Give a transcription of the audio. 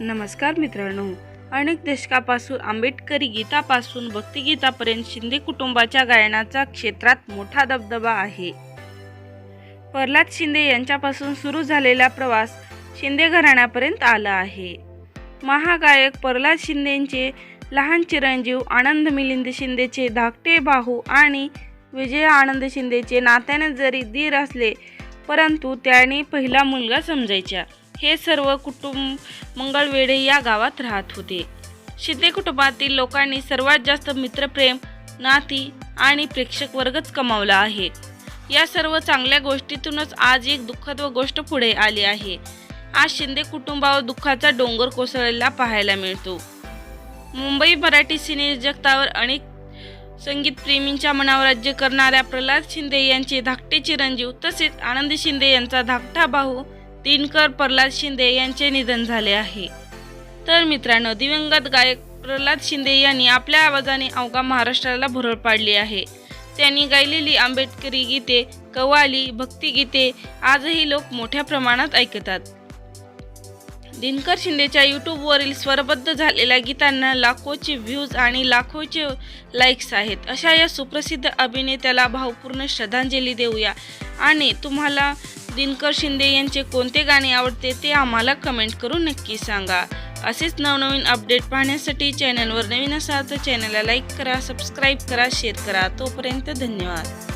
नमस्कार मित्रांनो अनेक दशकापासून आंबेडकरी गीतापासून भक्तिगीतापर्यंत शिंदे कुटुंबाच्या गायनाचा क्षेत्रात मोठा दबदबा आहे. प्रल्हाद शिंदे यांच्यापासून सुरू झालेला प्रवास शिंदे घराण्यापर्यंत आला आहे. महागायक प्रल्हाद शिंदेचे लहान चिरंजीव आनंद मिलिंद शिंदेचे धाकटे भाऊ आणि विजय आनंद शिंदेचे नात्याने जरी दीर असले परंतु त्याने पहिला मुलगा समजायच्या हे सर्व कुटुंब मंगळवेढे या गावात राहत होते. शिंदे कुटुंबातील लोकांनी सर्वात जास्त मित्रप्रेम नाती आणि प्रेक्षक वर्गच कमावला आहे. या सर्व चांगल्या गोष्टीतूनच आज एक दुःखद व गोष्ट पुढे आली आहे. आज शिंदे कुटुंबावर दुःखाचा डोंगर कोसळलेला पाहायला मिळतो. मुंबई मराठी सिने जगतावर अनेक संगीत प्रेमींच्या मनावर राज्य करणाऱ्या प्रल्हाद शिंदे यांचे धाकटे चिरंजीव तसेच आनंद शिंदे यांचा धाकटा भाऊ दिनकर प्रल्हाद शिंदे यांचे निधन झाले आहे. तर मित्रांनो दिवंगत गायक प्रल्हाद शिंदे यांनी आपल्या आवाजाने अवघा महाराष्ट्राला भुरळ पाडली आहे. त्यांनी गायलेली आंबेडकरी गीते कव्वाली भक्तिगीते आजही लोक मोठ्या प्रमाणात ऐकतात. दिनकर शिंदेच्या यूट्यूबवरील स्वरबद्ध झालेल्या गीतांना लाखोचे व्ह्यूज आणि लाखोचे लाईक्स आहेत. अशा या सुप्रसिद्ध अभिनेत्याला भावपूर्ण श्रद्धांजली देऊया. आणि तुम्हाला दिनकर शिंदे यांचे कोणते गाणे आवडते ते आम्हाला कमेंट करून नक्की सांगा. असेच नवनवीन अपडेट पाहण्यासाठी चॅनलवर नवीन असाल तर चॅनलला लाईक करा सबस्क्राईब करा शेअर करा. तोपर्यंत धन्यवाद.